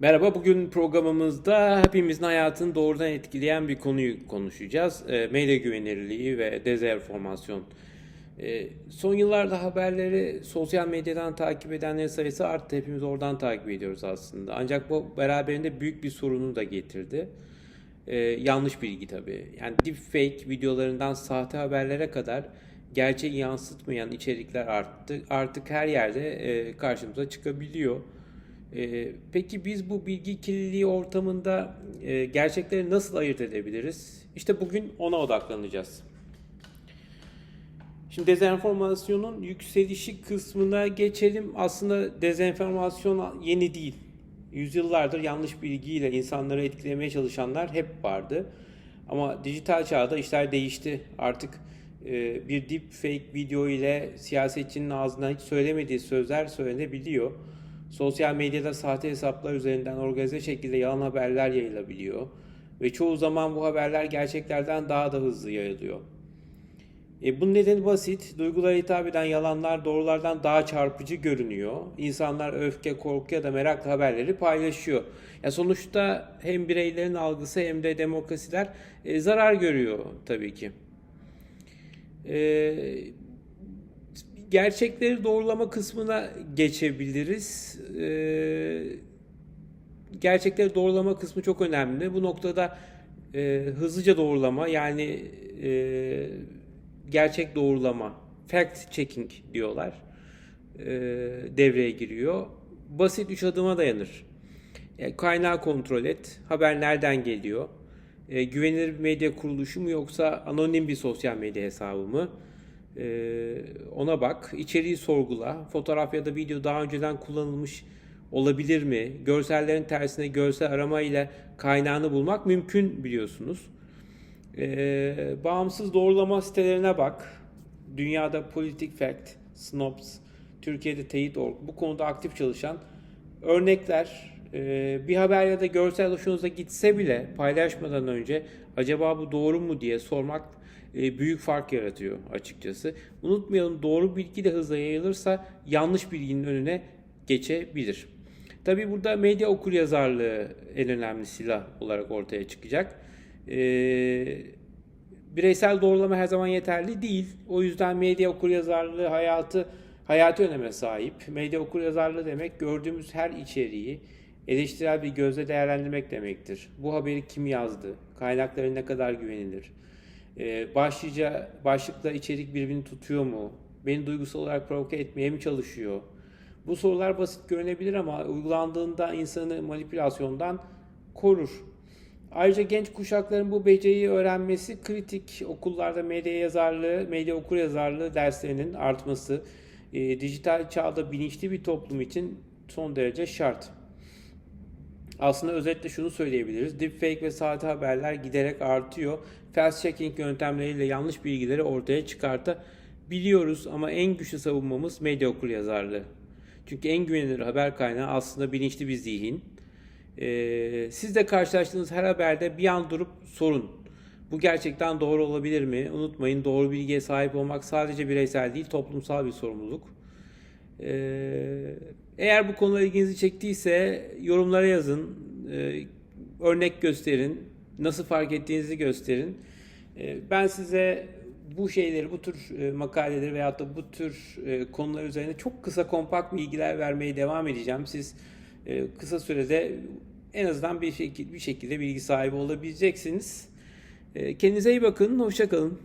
Merhaba, bugün programımızda hepimizin hayatını doğrudan etkileyen bir konuyu konuşacağız. E, medya güvenilirliği ve dezenformasyon. E, son yıllarda haberleri sosyal medyadan takip edenlerin sayısı arttı. Hepimiz oradan takip ediyoruz aslında. Ancak bu beraberinde büyük bir sorunu da getirdi. E, yanlış bilgi tabii. Yani deepfake videolarından sahte haberlere kadar gerçeği yansıtmayan içerikler arttı. Artık her yerde e, karşımıza çıkabiliyor. Ee, peki biz bu bilgi kirliliği ortamında e, gerçekleri nasıl ayırt edebiliriz? İşte bugün ona odaklanacağız. Şimdi dezenformasyonun yükselişi kısmına geçelim. Aslında dezenformasyon yeni değil. Yüzyıllardır yanlış bilgiyle insanları etkilemeye çalışanlar hep vardı. Ama dijital çağda işler değişti. Artık e, bir deepfake video ile siyasetçinin ağzından hiç söylemediği sözler söylenebiliyor. Sosyal medyada sahte hesaplar üzerinden organize şekilde yalan haberler yayılabiliyor. Ve çoğu zaman bu haberler gerçeklerden daha da hızlı yayılıyor. E, bunun nedeni basit. Duygulara hitap eden yalanlar doğrulardan daha çarpıcı görünüyor. İnsanlar öfke, korku ya da merakla haberleri paylaşıyor. Ya sonuçta hem bireylerin algısı hem de demokrasiler e, zarar görüyor tabii ki. E, gerçekleri doğrulama kısmına geçebiliriz. Ee, gerçekleri doğrulama kısmı çok önemli. Bu noktada e, hızlıca doğrulama yani e, gerçek doğrulama, fact checking diyorlar e, devreye giriyor. Basit üç adıma dayanır. Yani kaynağı kontrol et, haber nereden geliyor, e, güvenilir bir medya kuruluşu mu yoksa anonim bir sosyal medya hesabı mı? Ee, ona bak, içeriği sorgula, fotoğraf ya da video daha önceden kullanılmış olabilir mi? Görsellerin tersine görsel arama ile kaynağını bulmak mümkün biliyorsunuz. Ee, bağımsız doğrulama sitelerine bak. Dünyada Politic Fact, Snopes, Türkiye'de Teyit.org bu konuda aktif çalışan örnekler. Ee, bir haber ya da görsel hoşunuza gitse bile paylaşmadan önce acaba bu doğru mu diye sormak e, büyük fark yaratıyor açıkçası. Unutmayalım doğru bilgi de hızla yayılırsa yanlış bilginin önüne geçebilir. Tabi burada medya okuryazarlığı en önemli silah olarak ortaya çıkacak. Ee, bireysel doğrulama her zaman yeterli değil. O yüzden medya okuryazarlığı hayatı hayati öneme sahip. Medya okuryazarlığı demek gördüğümüz her içeriği eleştirel bir gözle değerlendirmek demektir. Bu haberi kim yazdı? Kaynakları ne kadar güvenilir? Ee, başlıca başlıkla içerik birbirini tutuyor mu? Beni duygusal olarak provoke etmeye mi çalışıyor? Bu sorular basit görünebilir ama uygulandığında insanı manipülasyondan korur. Ayrıca genç kuşakların bu beceriyi öğrenmesi kritik. Okullarda medya yazarlığı, medya okur yazarlığı derslerinin artması e, dijital çağda bilinçli bir toplum için son derece şart. Aslında özetle şunu söyleyebiliriz. Deepfake ve sahte haberler giderek artıyor. Fast checking yöntemleriyle yanlış bilgileri ortaya çıkartabiliyoruz ama en güçlü savunmamız medya okuryazarlığı. Çünkü en güvenilir haber kaynağı aslında bilinçli bir zihin. Ee, siz de karşılaştığınız her haberde bir an durup sorun. Bu gerçekten doğru olabilir mi? Unutmayın doğru bilgiye sahip olmak sadece bireysel değil toplumsal bir sorumluluk. Ee, eğer bu konular ilginizi çektiyse yorumlara yazın, ee, örnek gösterin, nasıl fark ettiğinizi gösterin. Ee, ben size bu şeyleri, bu tür e, makaleleri veyahut da bu tür e, konular üzerine çok kısa kompakt bilgiler vermeye devam edeceğim. Siz e, kısa sürede en azından bir şekilde, bir şekilde bilgi sahibi olabileceksiniz. Kendinize iyi bakın, hoşça kalın.